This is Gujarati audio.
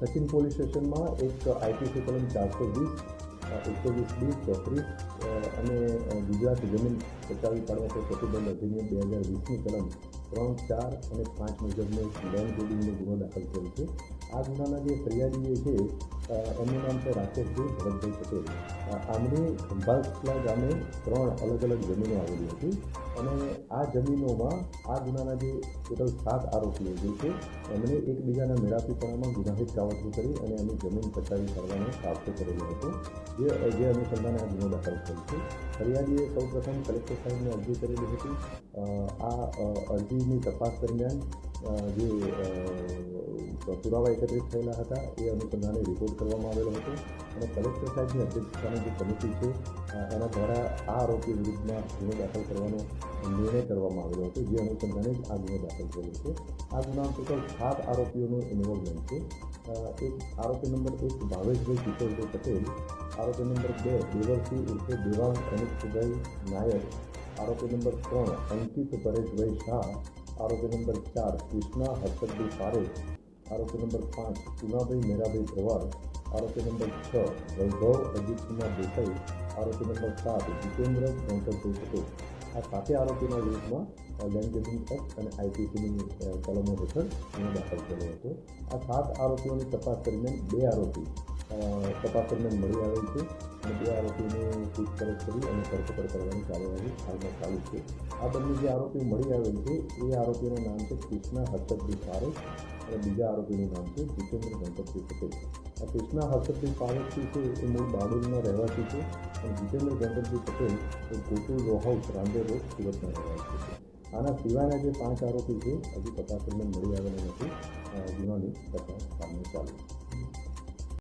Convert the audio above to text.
સચિન પોલીસ સ્ટેશનમાં એક આઈપીસી કલમ ચારસો વીસ એકસો વીસ બી, ચોત્રીસ અને ગુજરાત જમીન બચાવી પાડવા પર પ્રતિબંધ અધિનિયમ બે હજાર વીસની કલમ ત્રણ, ચાર અને પાંચ મુજબનો લેન્ડ હોલ્ડિંગનો ગુનો દાખલ થયો છે. આ ગુનાના જે ફરિયાદીએ છે એમનું નામ છે રાકેશભાઈ ભરતભાઈ પટેલ. આમની ખંભાસલા ગામે ત્રણ અલગ અલગ જમીનો આવેલી હતી અને આ જમીનોમાં આ ગુનાના જે ટોટલ સાત આરોપીઓ જે છે, એમણે એકબીજાના મેળાપીપણામાં ગુનાહિત કાવતરું કરી અને એમની જમીન પચાવી કરવાનો કાબતો કરેલો હતો. જે જે અનુસંધાને આ ગુનો દાખલ થયો છે. ફરિયાદીએ સૌપ્રથમ કલેક્ટર સાહેબને અરજી કરેલી હતી. આ અરજીની તપાસ દરમિયાન જે પુરાવા એકત્રિત થયેલા હતા. એ અનુસંધાને રિપોર્ટ કરવામાં આવેલો હતો. અને કલેક્ટર સાહેબની અધ્યક્ષતાની જે કમિટી છે એના દ્વારા આ આરોપી વિરુદ્ધમાં ગુનો દાખલ કરવાનો નિર્ણય કરવામાં આવેલો હતો. જે અનુસંધાને જ આ ગુનો દાખલ કર્યો છે. આ ગુનામાં ટોટલ સાત આરોપીઓનું ઇન્વોલ્વમેન્ટ છે. એક આરોપી નંબર એક ભાવેશભાઈ કિશોરભાઈ પટેલ, આરોપી નંબર બે દેવરસિંહ ઉર્ફે દેવાંગ અનિતભાઈ નાયક, આરોપી નંબર ત્રણ અંકિત પરેશભાઈ શાહ, આરોપી નંબર ચાર કૃષ્ણા હર્ષદભાઈ પારેખ આરોપી નંબર પાંચ પુનાભાઈ મેરાભાઈ ભરવાડ આરોપી નંબર છ, વૈભવ અજીતકુમાર દેસાઈ. આરોપી નંબર સાત, જીતેન્દ્ર ગણપતભાઈ પટેલ. આ સાતે આરોપીના વિરુદ્ધમાં લેન્ડ ગેમિંગ એક્ટ અને આઈપીસીની કલમો હેઠળ ગુનો દાખલ કર્યો હતો. આ સાત આરોપીઓની તપાસ દરમિયાન બે આરોપી તપાસ દરમિયાન મળી આવેલ છે. અને બે આરોપીની પૂછપરછ કરી અને ધરપકડ કરવાની કાર્યવાહી હાલમાં ચાલુ છે. આ બંને જે આરોપી મળી આવેલ છે, એ આરોપીનું નામ છે કૃષ્ણા હર્ષદભાઈ પારેખ અને બીજા આરોપીનું નામ છે જીતેન્દ્ર ગણપતભાઈ પટેલ. આ કૃષ્ણા હર્ષદભાઈ પારેખ છે, એ મૂળ બારડોલીના રહેવાસી છે અને જીતેન્દ્ર ગણપતભાઈ પટેલ એ ગોકુલ રો હાઉસ રોડ, સુરતના રહેવાસી છે. આના સિવાયના જે પાંચ આરોપી છે, હજી તપાસ મળી આવેલા નથી ગુનાની તપાસ સામે ચાલુ છે.